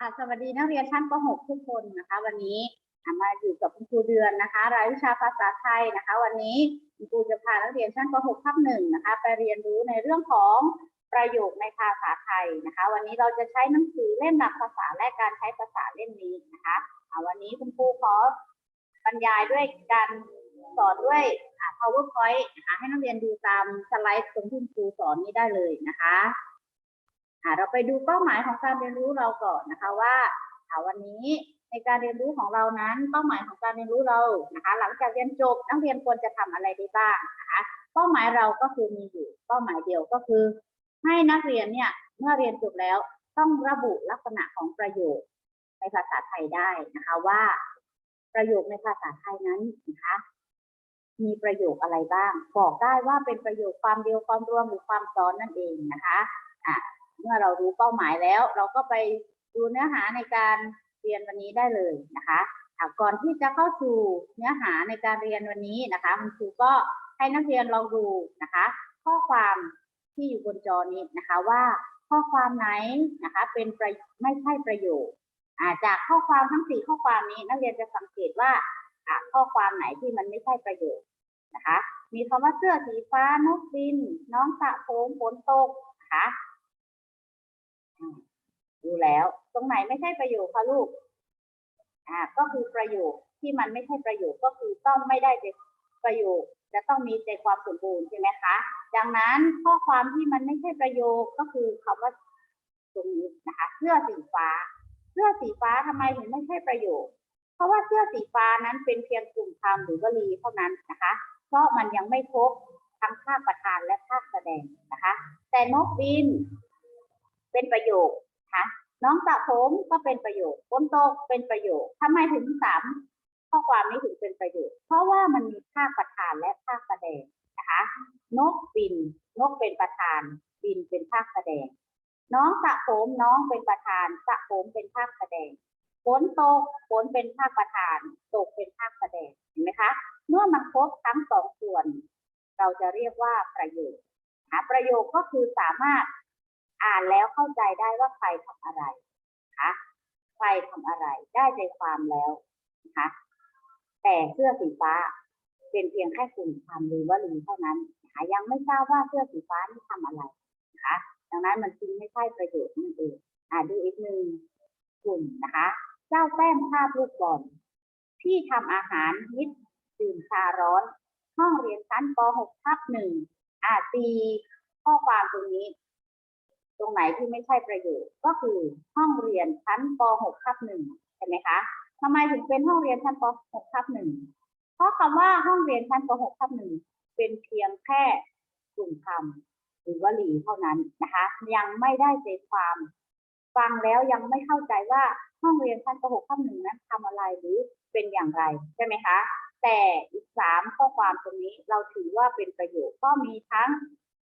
ค่ะสวัสดีนักเรียนชั้นป .6 ทุกคนนะคะ วันนี้มาอยู่กับคุณครูเดือนนะคะ รายวิชาภาษาไทยนะคะ วันนี้คุณครูจะพานักเรียนชั้นป .6 ทับหนึ่งนะคะไปเรียนรู้ในเรื่องของประโยคในภาษาไทยนะคะ วันนี้เราจะใช้หนังสือเล่มหลักภาษาและการใช้ภาษาเล่มนี้นะคะวันนี้คุณครูขอบรรยายด้วยการสอนด้วย powerpoint นะคะให้นักเรียนดูตามสไลด์ตรงที่คุณครูสอนนี้ได้เลยนะคะ เราไปดูเป้าหมายของการเรียนรู้เราก่อนนะคะว่าวันนี้ในการเรียนรู้ของเรานั้น เป้าหมายของการเรียนรู้เรานะคะ หลังจากเรียนจบนักเรียนควรจะทำอะไรได้บ้างนะคะเป้าหมายเราก็คือมีอยู่เป้าหมายเดียวก็คือ ให้นักเรียนเนี่ยเมื่อเรียนจบแล้วต้องระบุลักษณะของประโยคในภาษาไทยได้นะคะว่า ประโยคในภาษาไทยนั้นนะคะมีประโยคอะไรบ้าง บอกได้ว่าเป็นประโยคความเดียวความรวมหรือความซ้อนนั่นเองนะคะอะ เมื่อเรารู้เป้าหมายแล้ว เราก็ไปดูเนื้อหาในการเรียนวันนี้ได้เลยนะคะก่อนที่จะเข้าสู่เนื้อหาในการเรียนวันนี้นะคะคุณครูก็ให้นักเรียนลองดูนะคะ ข้อความที่อยู่บนจอนี้นะคะว่าข้อความไหนนะคะ เป็นประไม่ใช่ประโยคอ่าจากข้อความทั้งสี่ข้อความนี้ นักเรียนจะสังเกตว่าข้อความไหนที่มันไม่ใช่ประโยคนะคะ มีคำว่าเสื้อสีฟ้านกบิน น้องสระผมฝนตกนะคะ ดูแล้ว ตรงไหนไม่ใช่ประโยคคะลูก อ่า ก็คือประโยคที่มันไม่ใช่ประโยคก็คือต้องไม่ได้ใจประโยค จะต้องมีใจความสมบูรณ์ใช่ไหมคะ ดังนั้นข้อความที่มันไม่ใช่ประโยคก็คือคำว่าตรงนี้นะคะเสื้อสีฟ้า เสื้อสีฟ้าทำไมถึงไม่ใช่ประโยค เพราะว่าเสื้อสีฟ้านั้นเป็นเพียงกลุ่มคำหรือวลีเท่านั้นนะคะ เพราะมันยังไม่ครบทั้งภาคประธานและภาคแสดงนะคะ แต่นกบิน เป็นประโยคนะคะน้องสระผมก็เป็นประโยคฝนตกเป็นประโยคทำไมถึงสามข้อความนี้ถึงเป็นประโยคเพราะว่ามันมีภาคประธานและภาคแสดงนะคะนกบิน นกเป็นประธาน บินเป็นภาคแสดง น้องสระผมน้องเป็นประธานสระผมเป็นภาคแสดงฝนตกฝนเป็นภาคประธาน ตกเป็นภาคแสดงเห็นไหมคะเมื่อมันครบทั้งสองส่วน เราจะเรียกว่าประโยคนะประโยคก็คือสามารถ อ่านแล้วเข้าใจได้ว่าใครทำอะไรนะคะใครทำอะไรได้ใจความแล้วนะคะแต่เสื้อสีฟ้าเป็นเพียงแค่กลุ่มคำหรือวลีเท่านั้นนะคะยังไม่ทราบว่าเสื้อสีฟ้านี่ทำอะไรนะคะดังนั้นมันจึงไม่ใช่ประโยชน์นั่นเองอ่าดูอีกหนึ่งกลุ่มนะคะ เจ้าแต้มภาพลูกบอลพี่ทำอาหารนิดดื่มชาร้อน ห้องเรียนชั้นป .6 ทับหนึ่งอ่าตีข้อความตรงนี้ ตรงไหนที่ไม่ใช่ประโยชน์ก็คือห้องเรียนชั้นป .6 ทับหนึ่งใช่ไหมคะทำไมถึงเป็นห้องเรียนชั้นป .6 ทับหนึ่งเพราะคำว่าห้องเรียนชั้นป .6 ทับหนึ่งเป็นเพียงแค่กลุ่มคำหรือวลีเท่านั้นนะคะ ยังไม่ได้ใจความ ฟังแล้วยังไม่เข้าใจว่าห้องเรียนชั้นป .6 ทับหนึ่งนั้นทำอะไรหรือเป็นอย่างไรใช่ไหมคะแต่อีกสามข้อความตรงนี้เราถือว่าเป็นประโยชน์ก็มีทั้ง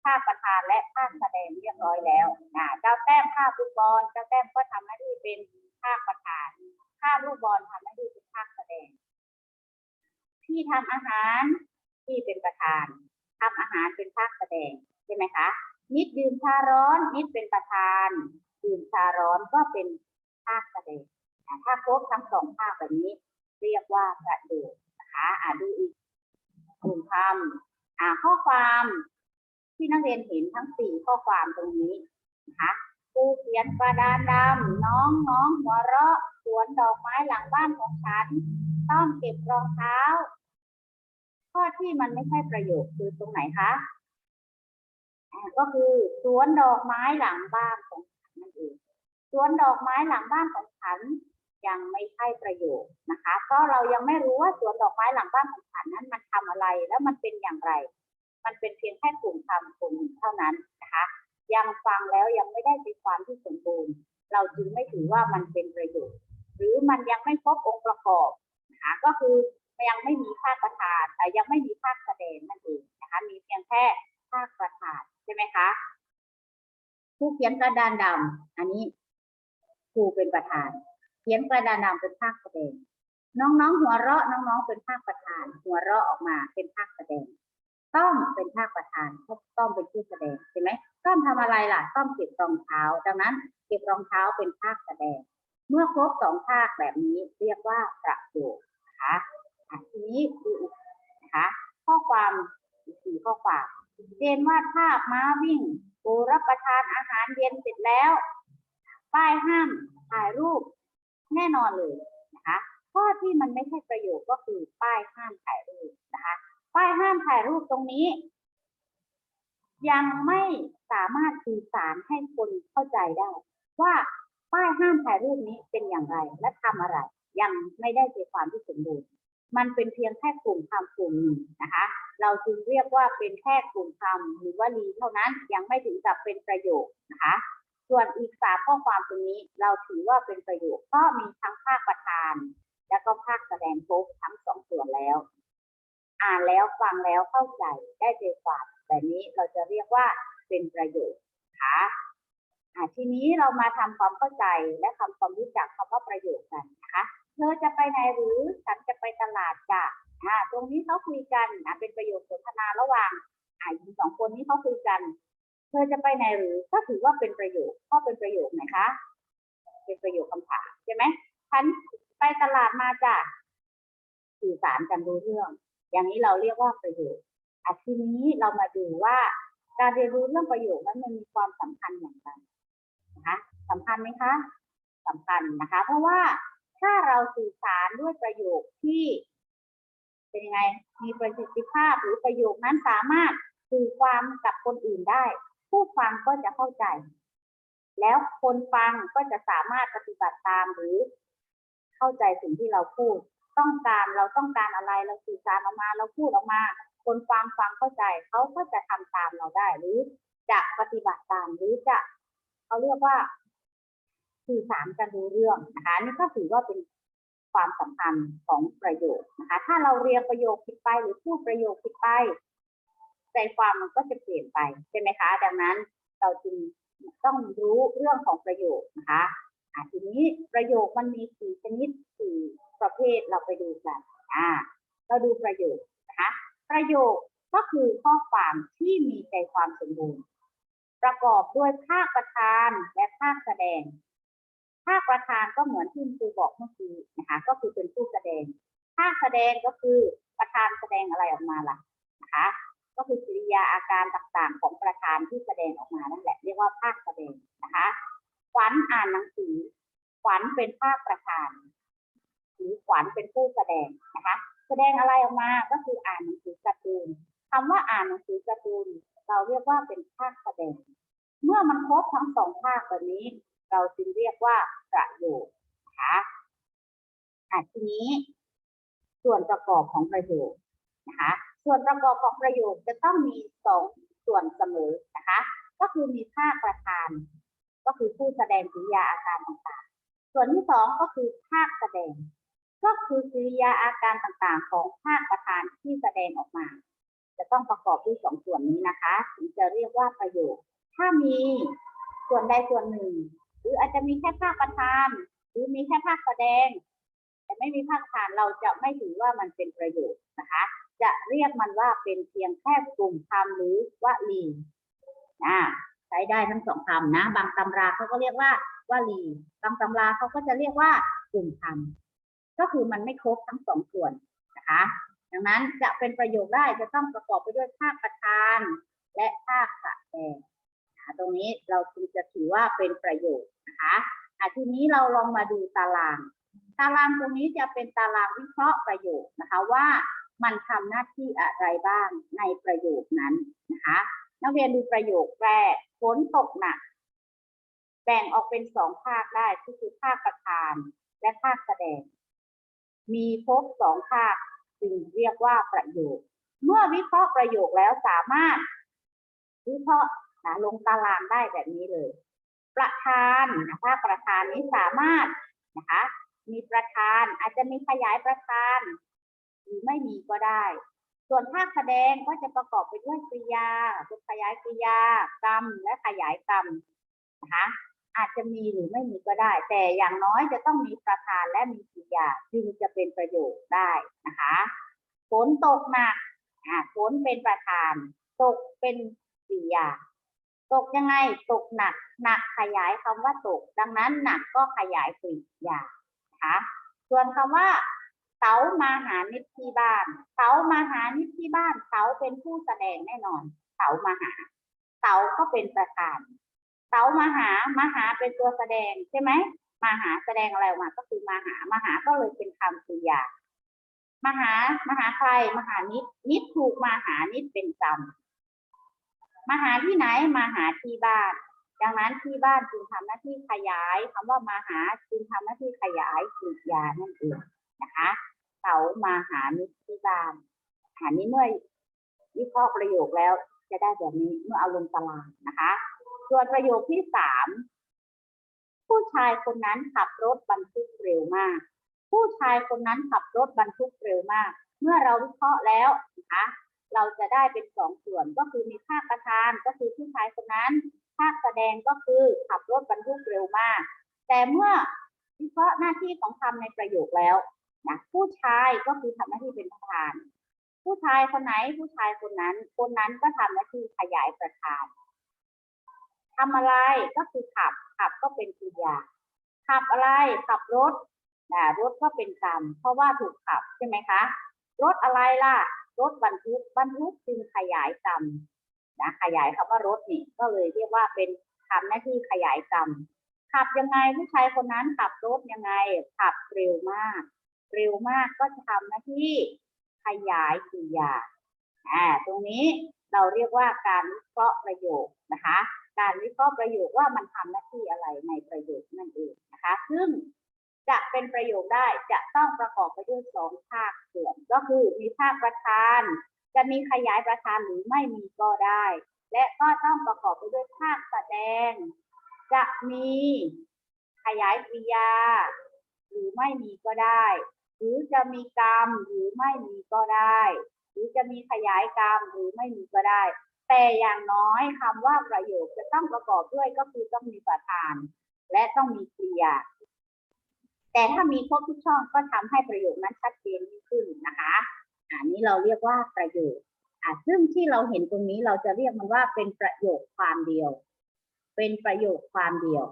ภาคประธานและภาคแสดงเรียบร้อยแล้วเจ้าแต้มภาพลูกบอลเจ้าแต้มก็ทำหน้าที่เป็นภาคประธาน ภาพลูกบอลทำหน้าที่เป็นภาคแสดงที่ทำอาหารที่เป็นประธานทำอาหารเป็นภาคแสดงใช่ไหมคะ นิดดื่มชาร้อนนิดเป็นประธาน ดื่มชาร้อนก็เป็นภาคแสดงถ้าครบทั้งสองภาคแบบนี้ เรียกว่าประโยชน์นะคะอ่าดูอีกกลุ่มคำอ่าข้อความ ที่นักเรียนเห็นทั้งสี่ข้อความตรงนี้นะคะครูเขียนกระดานดำน้องน้องหัวเราะสวนดอกไม้หลังบ้านของฉัน ต้องเก็บรองเท้า ข้อที่มันไม่ใช่ประโยคคือตรงไหนคะก็คือสวนดอกไม้หลังบ้านของฉันนั่นเองสวนดอกไม้หลังบ้านของฉันยังไม่ใช่ประโยคนะคะ เพราะเรายังไม่รู้ว่าสวนดอกไม้หลังบ้านของฉันนั้นมันทำอะไรแล้วมันเป็นอย่างไร มันเป็นเพียงแค่กลุ่มคำกลุ่มหนึ่งเท่านั้นนะคะ ยังฟังแล้วยังไม่ได้ใจความที่สมบูรณ์ เราจึงไม่ถือว่ามันเป็นประโยชน์ หรือมันยังไม่ครบองค์ประกอบนะคะก็คือยังไม่มีภาคประธานแต่ยังไม่มีภาคแสดงนั่นเองนะคะมีเพียงแค่ภาคประธานใช่ไหมคะผู้เขียนกระดานดำอันนี้ครูเป็นประธาน เขียนกระดานดำเป็นภาคแสดง น้องๆ หัวเราะน้องๆ เป็นภาคประธาน หัวเราะออกมาเป็นภาคแสดง ต้อมเป็นภาคประธานต้อมเป็นผู้แสดงใช่ไหมต้อมทำอะไรล่ะ ต้อมเก็บรองเท้า ดังนั้นเก็บรองเท้าเป็นภาคแสดง เมื่อครบสองภาคแบบนี้เรียกว่าประโยคนะคะอะทีนี้ดูอีกนะคะข้อความสี่ข้อความเจนวาดภาพม้าวิ่งปูรับประทานอาหารเย็นเสร็จแล้วป้ายห้ามถ่ายรูปแน่นอนเลยนะคะข้อที่มันไม่ใช่ประโยคก็คือป้ายห้ามถ่ายรูปนะคะ ป้ายห้ามถ่ายรูปตรงนี้ ยังไม่สามารถสื่อสารให้คนเข้าใจได้ ว่าป้ายห้ามถ่ายรูปนี้เป็นอย่างไรและทำอะไร ยังไม่ได้ใจความที่สมบูรณ์มันเป็นเพียงแค่กลุ่มคำกลุ่มหนึ่งนะคะ เราจึงเรียกว่าเป็นแค่กลุ่มคำหรือว่าลีเท่านั้นยังไม่ถึงกับเป็นประโยคนะคะ ส่วนอีกสามข้อความตรงนี้เราถือว่าเป็นประโยคเพราะมีทั้งภาคประธาน และก็ภาคแสดงครบทั้งสองส่วนแล้ว อ่านแล้วฟังแล้วเข้าใจได้ใจความแบบนี้เราจะเรียกว่าเป็นประโยคนะคะอ่าทีนี้เรามาทำความเข้าใจและทำความรู้จักคำว่าประโยคกันนะคะเธอจะไปไหนหรือฉันจะไปตลาดจ้ะอ่าตรงนี้เขาคุยกันอ่าเป็นประโยคสนทนาระหว่างอ่าหญิงสองคนนี้เขาคุยกัน เธอจะไปไหนหรือก็ถือว่าเป็นประโยคก็เป็นประโยคไหนคะ เป็นประโยชน์คำถามใช่ไหมฉันไปตลาดมาจ้ะสื่อสารกันรู้เรื่อง อย่างนี้เราเรียกว่าประโยคอะทีนี้เรามาดูว่าการเรียนรู้เรื่องประโยคนั้นมันมีความสำคัญอย่างไรนะคะสำคัญไหมคะสำคัญนะคะ เพราะว่าถ้าเราสื่อสารด้วยประโยคที่ เป็นยังไงมีประสิทธิภาพหรือประโยคนั้นสามารถสื่อความกับคนอื่นได้ ผู้ฟังก็จะเข้าใจ แล้วคนฟังก็จะสามารถปฏิบัติตามหรือเข้าใจสิ่งที่เราพูด ต้องการเราต้องการอะไรเราสื่อสารออกมาเราพูดออกมา คนฟังฟังเข้าใจเขาก็จะทำตามเราได้ หรือจะปฏิบัติตามหรือจะเขาเรียกว่า สื่อสารกันรู้เรื่องนะคะนี่ก็ถือว่าเป็นความสำคัญของประโยคนะคะ ถ้าเราเรียงประโยคผิดไปหรือพูดประโยคผิดไป ใจความมันก็จะเปลี่ยนไปใช่ไหมคะ ดังนั้นเราจึงต้องรู้เรื่องของประโยคนะคะอะทีนี้ประโยคมันมีสี่ชนิดสี่ ประเภทเราไปดูกันอ่าเราดูประโยคนะคะประโยคก็คือข้อความที่มีใจความสมบูรณ์ ประกอบด้วยภาคประธานและภาคแสดง ภาคประธานก็เหมือนที่ครูบอกเมื่อกี้นะคะก็คือเป็นผู้แสดง ภาคแสดงก็คือประธานแสดงอะไรออกมาล่ะนะคะก็คือกิริยาอาการต่างๆ ของประธานที่แสดงออกมานั่นแหละเรียกว่าภาคแสดงนะคะขวัญอ่านหนังสือขวัญเป็นภาคประธานือขวัญเป็นผู้แสดงนะคะ แสดงอะไรออกมาก็คืออ่านหนังสือการ์ตูนคำว่าอ่านหนังสือการ์ตูนเราเรียกว่าเป็นภาคแสดง เมื่อมันครบทั้งสองภาคแบบนี้ เราจึงเรียกว่าประโยคนะคะอะทีนี้ส่วนประกอบของประโยคนะคะ ส่วนประกอบของประโยคจะต้องมีสองส่วนเสมอนะคะ ก็คือมีภาคประธาน ก็คือผู้แสดงกิริยาอาการต่างๆ ส่วนที่สองก็คือภาคแสดง ก็คือกิริยาอาการต่างๆ ของภาคประธานที่แสดงออกมา จะต้องประกอบด้วยสองส่วนนี้นะคะถึงจะเรียกว่าประโยค ถ้ามีส่วนใดส่วนหนึ่ง หรืออาจจะมีแค่ภาคประธาน หรือมีแค่ภาคแสดง แต่ไม่มีภาคประธานเราจะไม่ถือว่ามันเป็นประโยคนะคะ จะเรียกมันว่าเป็นเพียงแค่กลุ่มคำหรือวลีนะใช้ได้ทั้งสองคำนะ บางตำราเขาก็เรียกว่าวลีบางตำราเขาก็จะเรียกว่ากลุ่มคำ ก็คือมันไม่ครบทั้งสองส่วนนะคะ ดังนั้นจะเป็นประโยคได้จะต้องประกอบไปด้วยภาคประธาน และภาคแสดงตรงนี้เราจึงจะถือว่าเป็นประโยคนะคะอะทีนี้เราลองมาดูตาราง ตารางตรงนี้จะเป็นตารางวิเคราะห์ประโยคนะคะว่ามันทำหน้าที่อะไรบ้างในประโยคนั้นนะคะ นักเรียนดูประโยคแรกฝนตกหนัก แบ่งออกเป็นสองภาคได้ก็คือภาคประธานและภาคแสดง มีครบสองภาคจึงเรียกว่าประโยค เมื่อวิเคราะห์ประโยคแล้วสามารถ วิเคราะห์นะลงตารางได้แบบนี้เลย ประธานนะภาประธานนี้สามารถนะคะมีประธานอาจจะมีขยายประธานหรือไม่มีก็ได้ ส่วนภาคแสดงก็จะประกอบไปด้วยกริยาเป็นขยายกริยากรรมและขยายกรรมนะคะ อาจจะมีหรือไม่มีก็ได้ แต่อย่างน้อยจะต้องมีประธานและมีกริยาจึงจะเป็นประโยชน์ได้นะคะฝนตกหนักอ่าฝนเป็นประธาน ตกเป็นกริยา ตกยังไงตกหนักหนักขยายคำว่าตก ดังนั้นหนักก็ขยายกริยานะคะส่วนคำว่าเต๋ามาหานิตที่บ้านเต๋ามาหานิตที่บ้านเต๋าเป็นผู้แสดงแน่นอนเต๋ามาหาเต๋าก็เป็นประธาน เต๋ามาหามาหาเป็นตัวแสดงใช่ไหมมาหาแสดงอะไรออกมาก็คือมาหามาหาก็เลยเป็นคำกริยามาหามาหาใครมาหานิดนิดถูกมาหานิดเป็นจำมาหาที่ไหนมาหาที่บ้านดังนั้นที่บ้านจึงทำหน้าที่ขยายคำว่ามาหาจึงทำหน้าที่ขยายกริยานั่นเองนะคะเตามาหานิดที่บ้านอันนี้เมื่อวิเคราะห์ประโยคแล้วจะได้แบบนี้เมื่อเอาลงตารางนะคะ ส่วนประโยคที่สามผู้ชายคนนั้นขับรถบรรทุกเร็วมาก ผู้ชายคนนั้นขับรถบรรทุกเร็วมาก เมื่อเราวิเคราะห์แล้วนะคะเราจะได้เป็นสองส่วนก็คือมีภาคประธานก็คือผู้ชายคนนั้น ภาคแสดงก็คือขับรถบรรทุกเร็วมาก แต่เมื่อวิเคราะห์หน้าที่ของคำในประโยคแล้วนะผู้ชายก็คือทำหน้าที่เป็นประธาน ผู้ชายคนไหนผู้ชายคนนั้น คนนั้นก็ทำหน้าที่ขยายประธาน ทำอะไรก็คือขับ ขับก็เป็นกริยา ขับอะไร ขับรถนะรถก็เป็นกรรม เพราะว่าถูกขับใช่ไหมคะ รถอะไรล่ะ รถบรรทุก บรรทุกจึงขยายกรรมนะขยายคำว่ารถนี่ก็เลยเรียกว่าเป็นทำหน้าที่ขยายกรรม ขับยังไงผู้ชายคนนั้นขับรถยังไง ขับเร็วมาก เร็วมากก็จะทำหน้าที่ขยายกริยาอ่าตรงนี้เราเรียกว่าการวิเคราะห์ประโยคนะคะ การวิเคราะห์ประโยคว่ามันทำหน้าที่อะไรในประโยคนั่นเองนะคะ ซึ่งจะเป็นประโยคได้จะต้องประกอบไปด้วยสองภาคส่วน ก็คือมีภาคประธาน จะมีขยายประธานหรือไม่มีก็ได้ และก็ต้องประกอบไปด้วยภาคแสดง จะมีขยายกริยา หรือไม่มีก็ได้ หรือจะมีกรรมหรือไม่มีก็ได้ หรือจะมีขยายกรรมหรือไม่มีก็ได้ แต่อย่างน้อยคำว่าประโยคจะต้องประกอบด้วยก็คือต้องมีประธาน และต้องมีกริยา แต่ถ้ามีครบทุกช่องก็ทำให้ประโยคนั้นชัดเจนยิ่งขึ้นนะคะอันนี้เราเรียกว่าประโยคอะซึ่งที่เราเห็นตรงนี้เราจะเรียกมันว่าเป็นประโยคความเดียว เป็นประโยคความเดียว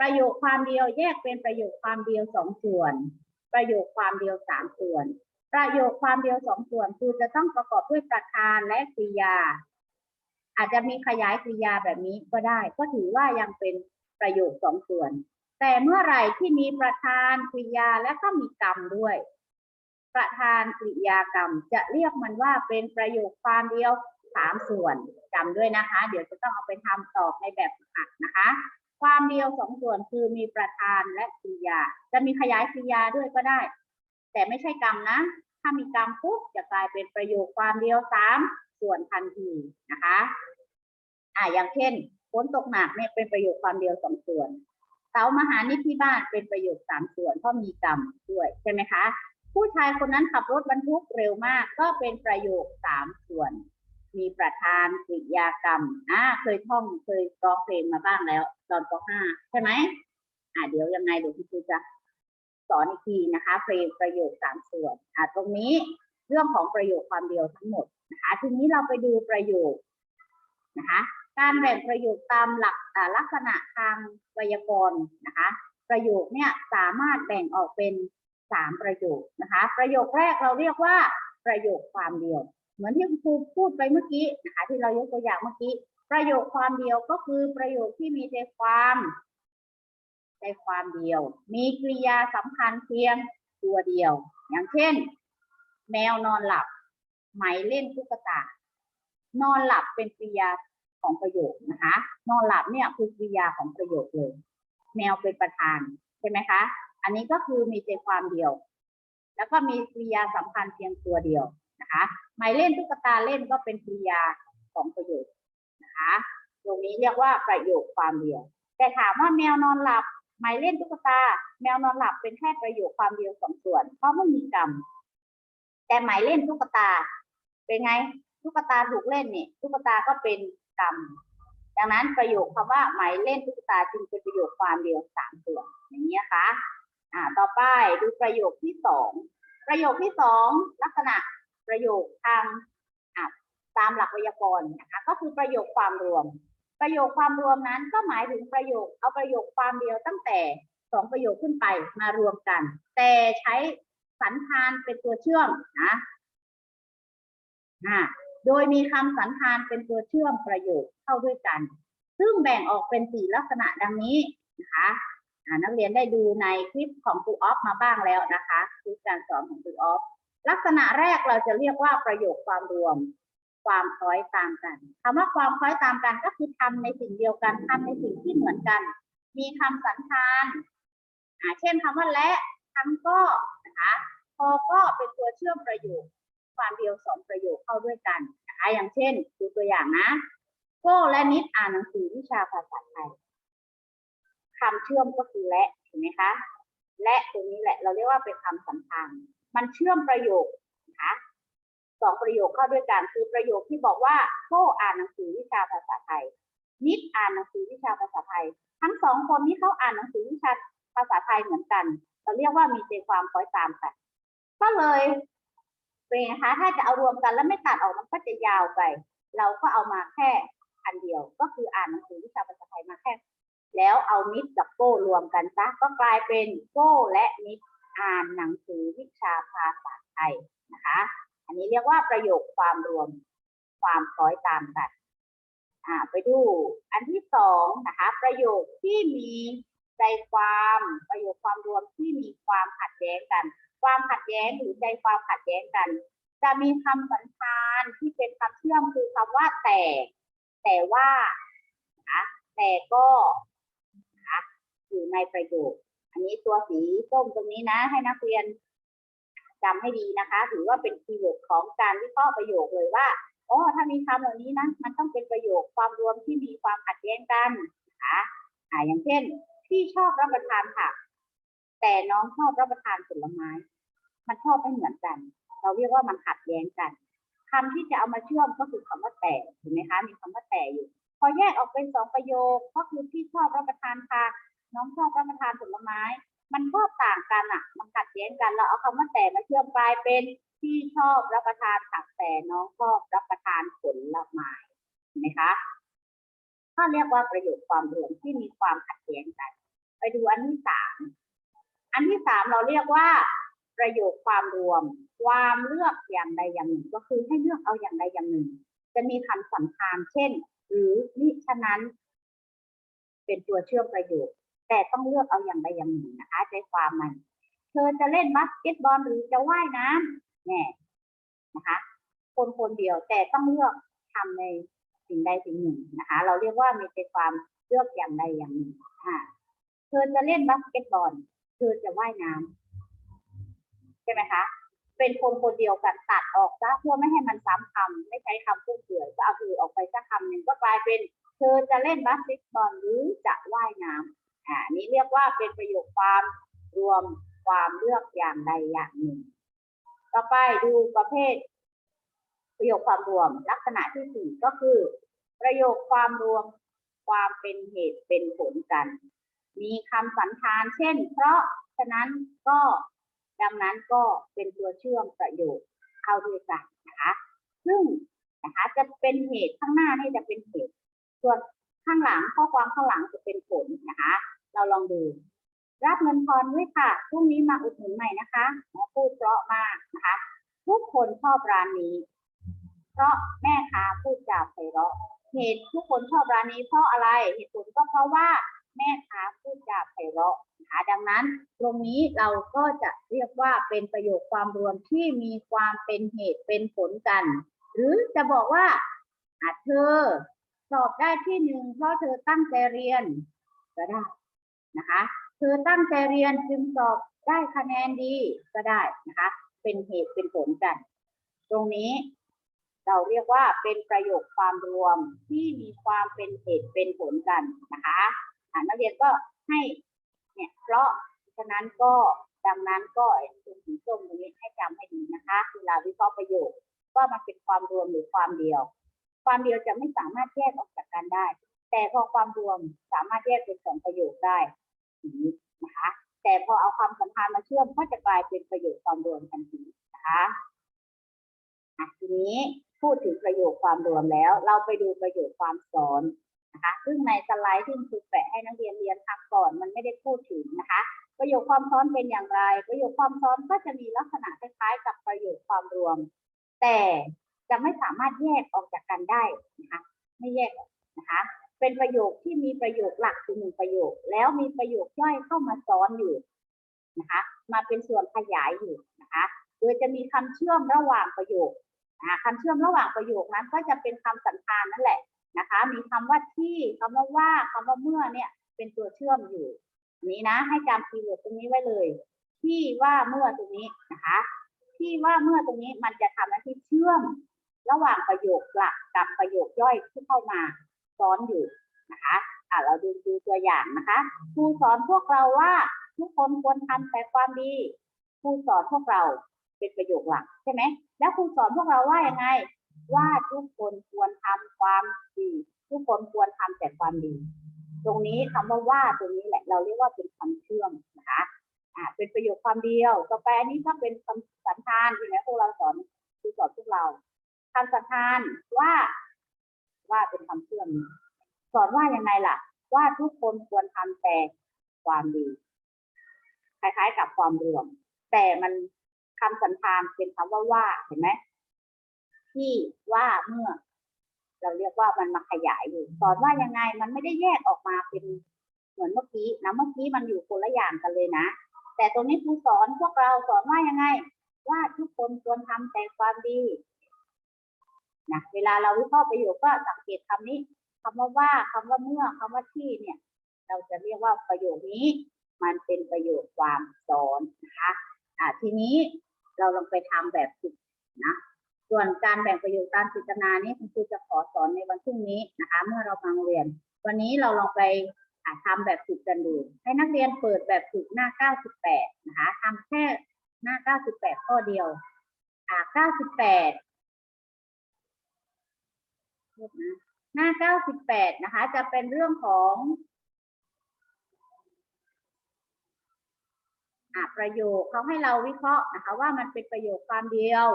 ประโยคความเดียวแยกเป็นประโยคความเดียวสองส่วน ประโยคความเดียวสามส่วน ประโยคความเดียวสองส่วนคือจะต้องประกอบด้วยประธานและกริยา อาจจะมีขยายกริยาแบบนี้ก็ได้ ก็ถือว่ายังเป็นประโยคสองส่วน แต่เมื่อไหร่ที่มีประธานกริยาและก็มีกรรมด้วย ประธานกริยากรรมจะเรียกมันว่าเป็นประโยคความเดียวสามส่วนจำด้วยนะคะ เดี๋ยวจะต้องเอาไปทำตอบในแบบฝึกหัดนะคะ ความเดียวสองส่วนคือมีประธานและกริยา จะมีขยายกริยาด้วยก็ได้ แต่ไม่ใช่กรรมนะ ถ้ามีกรรมปุ๊บจะกลายเป็นประโยคความเดียวสาม ส่วนทันทีนะคะอ่าอย่างเช่นฝนตกหนักเนี่ยเป็นประโยคความเดียวสองส่วนเตามหานิดที่บ้านเป็นประโยคสามส่วนเพราะมีกรรมด้วยใช่ไหมคะ ผู้ชายคนนั้นขับรถบรรทุกเร็วมาก ก็เป็นประโยคสามส่วน มีประธานกริยากรรมอ่าเคยท่องเคยร้องเพลงมาบ้างแล้ว ตอนป .5 ใช่ไหมอ่าเดี๋ยวยังไงเดี๋ยวคุณครูจะสอนอีกทีนะคะเพลงประโยคสามส่วนอ่าตรงนี้เรื่องของประโยคความเดียวทั้งหมด นะคะ ทีนี้เราไปดูประโยคนะคะ การแบ่งประโยคตามหลักลักษณะทางไวยากรณ์นะคะ ประโยคเนี่ยสามารถแบ่งออกเป็นสามประโยคนะคะ ประโยคแรกเราเรียกว่าประโยคความเดียว เหมือนที่ครูพูดไปเมื่อกี้นะคะที่เรายกตัวอย่างเมื่อกี้ ประโยคความเดียวก็คือประโยคที่มีใจความใจความเดียว มีกริยาสำคัญเพียงตัวเดียว อย่างเช่น แมวนอนหลับ ไหมเล่นตุ๊กตานอนหลับเป็นกริยาของประโยคนะคะ นอนหลับเนี่ยคือกริยาของประโยคเลยแมวเป็นประธานใช่ไหมคะ อันนี้ก็คือมีใจความเดียว แล้วก็มีกริยาสำคัญเพียงตัวเดียวนะคะหมายเล่นตุ๊กตาเล่นก็เป็นกริยาของประโยคนะคะตรงนี้เรียกว่าประโยคความเดียว แต่ถามว่าแมวนอนหลับหมายเล่นตุ๊กตา แมวนอนหลับเป็นแค่ประโยคความเดียวสองส่วน เพราะไม่มีกรรม แต่หมายเล่นตุ๊กตา เป็นไงตุ๊กตาถูกเล่นเนี่ยตุ๊กตาก็เป็นกรรม ดังนั้นประโยคคำว่าหมายเล่นตุ๊กตาจึงเป็นประโยคความเดียวสามส่วอย่างนี้นะคะอ่าต่อไปดูประโยคที่สองประโยคที่สองลักษณะประโยคทางอะตามหลักไวยากรณ์นะคะก็คือประโยคความรวม ประโยคความรวมนั้นก็หมายถึงประโยคเอาประโยคความเดียวตั้งแต่สองประโยคขึ้นไปมารวมกัน แต่ใช้สันธานเป็นตัวเชื่อมนะ อ่าโดยมีคำสันธานเป็นตัวเชื่อมประโยคเข้าด้วยกัน ซึ่งแบ่งออกเป็นสี่ลักษณะดังนี้นะคะนักเรียนได้ดูในคลิปของครูออฟมาบ้างแล้วนะคะคลิปการสอนของครูออฟลักษณะแรกเราจะเรียกว่าประโยคความรวม ความคล้อยตามกันคำว่าความคล้อยตามกันก็คือทำในสิ่งเดียวกันทำในสิ่งที่เหมือนกัน มีคำสันธานเช่นคำว่าและทั้งก็นะคะพอก็เป็นตัวเชื่อมประโยค ความเดียวสองประโยคเข้าด้วยกันนะคะอย่างเช่นดูตัวอย่างนะโก้และนิดอ่านหนังสือวิชาภาษาไทยคำเชื่อมก็คือและเห็นไหมคะและตรงนี้แหละเราเรียกว่าเป็นคำสันธานมันเชื่อมประโยคนะคะสองประโยคเข้าด้วยกันคือประโยคที่บอกว่าโก้อ่านหนังสือวิชาภาษาไทย นิดอ่านหนังสือวิชาภาษาไทย ทั้งสองคนนี้เขาอ่านหนังสือวิชาภาษาไทยเหมือนกัน เราเรียกว่ามีใจความคล้อยตามกันก็เลย เป็นไงคะ ถ้าจะเอารวมกันแล้วไม่ตัดออกมันก็จะยาวไป เราก็เอามาแค่อันเดียว ก็คืออ่านหนังสือวิชาภาษาไทยมาแค่ แล้วเอานิดกับโก้รวมกันซะก็กลายเป็นโก้และนิดอ่านหนังสือวิชาภาษาไทยนะคะ อันนี้เรียกว่าประโยคความรวมความคล้อยตามกันอ่าไปดูอันที่สองนะคะ ประโยคที่มีใจความประโยคความรวมที่มีความขัดแย้งกัน ความขัดแย้งหรือใจความขัดแย้งกัน จะมีคำสันธานที่เป็นคำเชื่อมคือคำว่าแต่ แต่ว่านะแต่ก็นะคะอยู่ในประโยค อันนี้ตัวสีส้มตรงนี้นะ ให้นักเรียนจำให้ดีนะคะ ถือว่าเป็นคีย์เวิร์ดของการวิเคราะห์ประโยคเลยว่าอ๋อถ้ามีคำเหล่านี้นะมันต้องเป็นประโยคความรวมที่มีความขัดแย้งกันนะคะอ่าอย่างเช่นพี่ชอบรับประทานผักแต่น้องชอบรับประทานผลไม้ มันชอบไม่เหมือนกัน เราเรียกว่ามันขัดแย้งกันคำที่จะเอามาเชื่อมก็คือคำว่าแต่เห็นไหมคะมีคำว่าแต่อยู่ พอแยกออกเป็นสองประโยคก็คือพี่ชอบรับประทานผักน้องชอบรับประทานผลไม้ มันก็ต่างกันอะ มันขัดแย้งกันเราเอาคำว่าแต่มาเชื่อมกลายเป็นที่ชอบรับประทานผักแต่น้องชอบรับประทานผลไม้เห็นไหมคะก็เรียกว่าประโยคความรวมที่มีความขัดแย้งกัน ไปดูอันที่สาม อันที่สามเราเรียกว่า ประโยคความรวม ความเลือกอย่างใดอย่างหนึ่ง ก็คือให้เลือกเอาอย่างใดอย่างหนึ่ง จะมีคำสำคัญเช่น หรือมิฉะนั้น เป็นตัวเชื่อมประโยค แต่ต้องเลือกเอาอย่างใดอย่างหนึ่งนะคะใจความมัน เธอจะเล่นบาสเกตบอลหรือจะว่ายน้ำแน่นะคะคนคนเดียวแต่ต้องเลือกทำในสิ่งใดสิ่งหนึ่งนะคะ เราเรียกว่ามีใจความเลือกอย่างใดอย่างหนึ่งอ่าเธอจะเล่นบาสเกตบอล เธอจะว่ายน้ำ ใช่ไหมคะ เป็นคนคนเดียวกันตัดออกซะเพื่อไม่ให้มันซ้ำคำไม่ใช้คำพูดเสื่อยก็เอาคือออกไปสักคำหนึ่งก็กลายเป็นเธอจะเล่นบาสเกตบอลหรือจะว่ายน้ำอ่านี้เรียกว่าเป็นประโยคความรวมความเลือกอย่างใดอย่างหนึ่ง ต่อไปดูประเภท ประโยคความรวมลักษณะที่สี่ก็คือ ประโยคความรวมความเป็นเหตุเป็นผลกัน มีคำสันธาน เช่น เพราะฉะนั้นก็ ดังนั้นก็เป็นตัวเชื่อมประโยคเข้าด้วยกันนะคะ ซึ่งนะคะจะเป็นเหตุข้างหน้านี่จะเป็นเหตุ ส่วนข้างหลังข้อความข้างหลังจะเป็นผลนะคะ เราลองดู รับเงินทอนด้วยค่ะพรุ่งนี้มาอุดหนุนใหม่นะคะหมอพูดเพราะมากนะคะ ทุกคนชอบร้านนี้ เพราะแม่ค้าพูดจาไพเราะเหตุทุกคนชอบร้านนี้เพราะอะไร เหตุผลก็เพราะว่าแม่ค้าพูดจาไพเราะ นะคะดังนั้นตรงนี้เราก็จะเรียกว่าเป็นประโยคความรวมที่มีความเป็นเหตุเป็นผลกัน หรือจะบอกว่าอาเธอสอบได้ที่หนึ่งเพราะเธอตั้งใจเรียนก็ได้นะคะเธอตั้งใจเรียนจึงสอบได้คะแนนดีก็ได้นะคะ เป็นเหตุเป็นผลกัน ตรงนี้เราเรียกว่าเป็นประโยคความรวมที่มีความเป็นเหตุเป็นผลกันนะคะนักเรียนก็ให้ เนี่ย เพราะฉะนั้นก็ดังนั้นก็ตรงสีส้มตรงนี้ให้จำให้ดีนะคะเวลาวิเคราะห์ประโยคว่ามันเป็นความรวมหรือความเดียว ความเดียวจะไม่สามารถแยกออกจากกันได้ แต่พอความรวมสามารถแยกเป็นสองประโยคได้นี้นะคะ แต่พอเอาความสัมพันธ์มาเชื่อมก็จะกลายเป็นประโยคความรวมทันทีนะคะอะทีนี้พูดถึงประโยคความรวมแล้ว เราไปดูประโยคความซ้อน นะคะซึ่งในสไลด์ที่ครูแปะให้นักเรียนเรียนทำก่อนมันไม่ได้พูดถึงนะคะ ประโยคความซ้อนเป็นอย่างไร ประโยคความซ้อนก็จะมีลักษณะคล้ายๆกับประโยคความรวม แต่จะไม่สามารถแยกออกจากกันได้นะคะไม่แยกนะคะเป็นประโยคที่มีประโยคหลักคือหนึ่งประโยค แล้วมีประโยคย่อยเข้ามาซ้อนอยู่นะคะมาเป็นส่วนขยายอยู่นะคะโดยจะมีคำเชื่อมระหว่างประโยคอ่าคำเชื่อมระหว่างประโยคนั้นก็จะเป็นคำสันธานนั่นแหละ นะคะ มีคำว่าที่คำว่าว่าคำว่าเมื่อเนี่ยเป็นตัวเชื่อมอยู่นี้นะ ให้จำคีย์เวิร์ดตรงนี้ไว้เลย ที่ว่าเมื่อตรงนี้นะคะ ที่ว่าเมื่อตรงนี้มันจะทำหน้าที่เชื่อม ระหว่างประโยคหลักกับประโยคย่อยที่เข้ามาซ้อนอยู่นะคะอะเราดูดูตัวอย่างนะคะครูสอนพวกเราว่าทุกคนควรทำแต่ความดีครูสอนพวกเราเป็นประโยคหลักใช่ไหมแล้วครูสอนพวกเราว่ายังไง ว่าทุกคนควรทำความดีทุกคนควรทำแต่ความดี ตรงนี้คำว่าว่าตรงนี้แหละ เราเรียกว่าเป็นคำเชื่อมนะคะอ่าเป็นประโยคความเดียวต่อไปอันนี้ก็เป็นคำสันธานใช่ไหมพวกเราสอนครูสอนพวกเราคำสันธานว่าว่าเป็นคำเชื่อมสอนว่ายังไงล่ะ ว่าทุกคนควรทำแต่ความดีคล้ายๆกับความรวม แต่มันคำสันธานเป็นคำว่าว่าเห็นไหม ที่ว่าเมื่อ เราเรียกว่ามันมาขยายอยู่สอนว่ายังไงมันไม่ได้แยกออกมาเป็นเหมือนเมื่อกี้นะเมื่อกี้มันอยู่คนละอย่างกันเลยนะ แต่ตรงนี้ครูสอนพวกเราสอนว่ายังไง ว่าทุกคนควรทำแต่ความดีนะเวลาเราวิเคราะห์ประโยคก็สังเกตคำนี้คำว่าว่าคำว่าเมื่อคำว่าที่เนี่ย เราจะเรียกว่าประโยคนี้ มันเป็นประโยคความซ้อนนะคะอ่าทีนี้เราลองไปทำแบบฝึกนะ ส่วนการแบ่งประโยคตามจิตนานี้คุณครูจะขอสอนในวันพรุ่งนี้นะคะ เมื่อเรามาเรียน วันนี้เราลองไปอ่าทำแบบฝึกกันดู ให้นักเรียนเปิดแบบฝึกหน้า 98 นะคะทำแค่หน้า 98 ข้อเดียว อ่า 98 หน้า 98 นะคะ จะเป็นเรื่องของอะประโยคเขาให้เราวิเคราะห์นะคะ ว่ามันเป็นประโยคความเดียว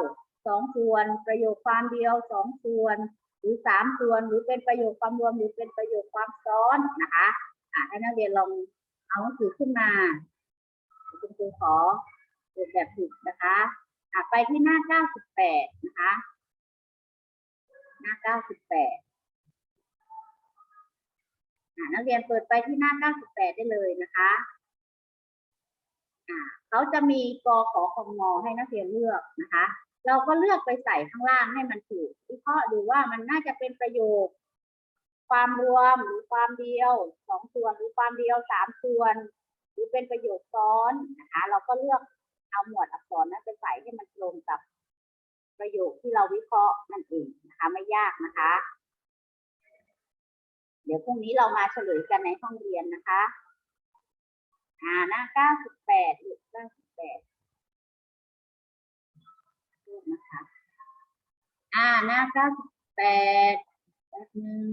สองส่วน ประโยคความเดียวสองส่วน หรือสามส่วน หรือเป็นประโยคความรวม หรือเป็นประโยคความซ้อนนะคะอะให้นักเรียนลองเอาหนังสือขึ้นมาคุณครูขอเปิดแบบฝึกนะคะอะไปที่หน้า 98 นะคะ หน้า 98อะนักเรียนเปิดไปที่หน้า 98 ได้เลยนะคะอ่าเขาจะมีกอขอคงอให้นักเรียนเลือกนะคะ เราก็เลือกไปใส่ข้างล่างให้มันถูกวิเคราะห์ดูว่ามันน่าจะเป็นประโยค ความรวมหรือความเดียวสองส่วนหรือความเดียวสามส่วน หรือเป็นประโยคซ้อนนะคะเราก็เลือกเอาหมวดอักษรนั้นไปใส่ให้มันตรงกับประโยคที่เราวิเคราะห์นั่นเองนะคะไม่ยากนะคะ เดี๋ยวพรุ่งนี้เรามาเฉลยกันในห้องเรียนนะคะอ่าหน้าเก้าสิบแปดหรือเก้าสิบแปดรูปนะคะ อ่าหน้าเก้าสิบแปดแป๊บนึง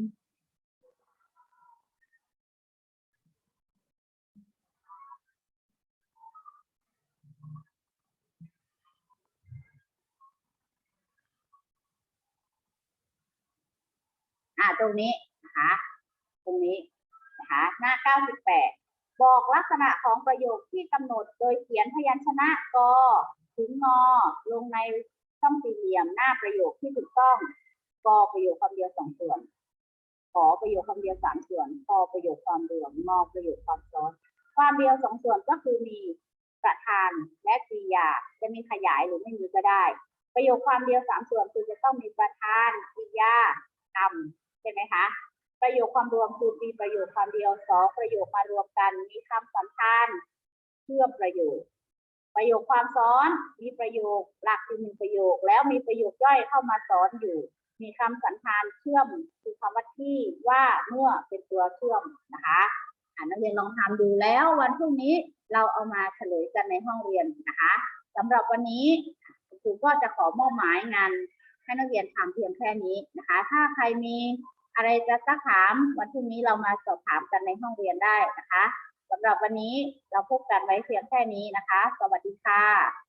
อ่าตรงนี้นะคะตรงนี้นะคะหน้าเก้าสิบแปดบอกลักษณะของประโยคที่กำหนดโดยเขียนพยัญชนะกถึงงอลงใน ช่องสี่เหลี่ยมหน้าประโยคที่ถูกต้องกประโยคคำเดียวสองส่วนขอประโยคคำเดียวสามส่วนพอประโยคความรวมงอประโยคความซ้อน ความเดียวสองส่วนก็คือมีประธานและกริยา จะมีขยายหรือไม่มีก็ได้ ประโยคความเดียวสามส่วนคือจะต้องมีประธานกริยาคำใช่ไหมคะประโยคความรวมคือมีประโยคความเดียวสองประโยคมารวมกันมีคำสำคัญเชื่อมประโยค ประโยคความซ้อนมีประโยคหลักคือหนึ่งประโยค แล้วมีประโยคย่อยเข้ามาซ้อนอยู่ มีคำสันธานเชื่อมคือคำว่าที่ว่าเมื่อเป็นตัวเชื่อมนะคะอ่านนักเรียนลองทำดูแล้ววันพรุ่งนี้เราเอามาเฉลยกันในห้องเรียนนะคะสำหรับวันนี้คุณครูก็จะขอมอบหมายงานให้นักเรียนทำเพียงแค่นี้นะคะ ถ้าใครมีอะไรจะซักถามวันพรุ่งนี้เรามาสอบถามกันในห้องเรียนได้นะคะ สำหรับวันนี้เราพบกันไว้เพียงแค่นี้นะคะ สวัสดีค่ะ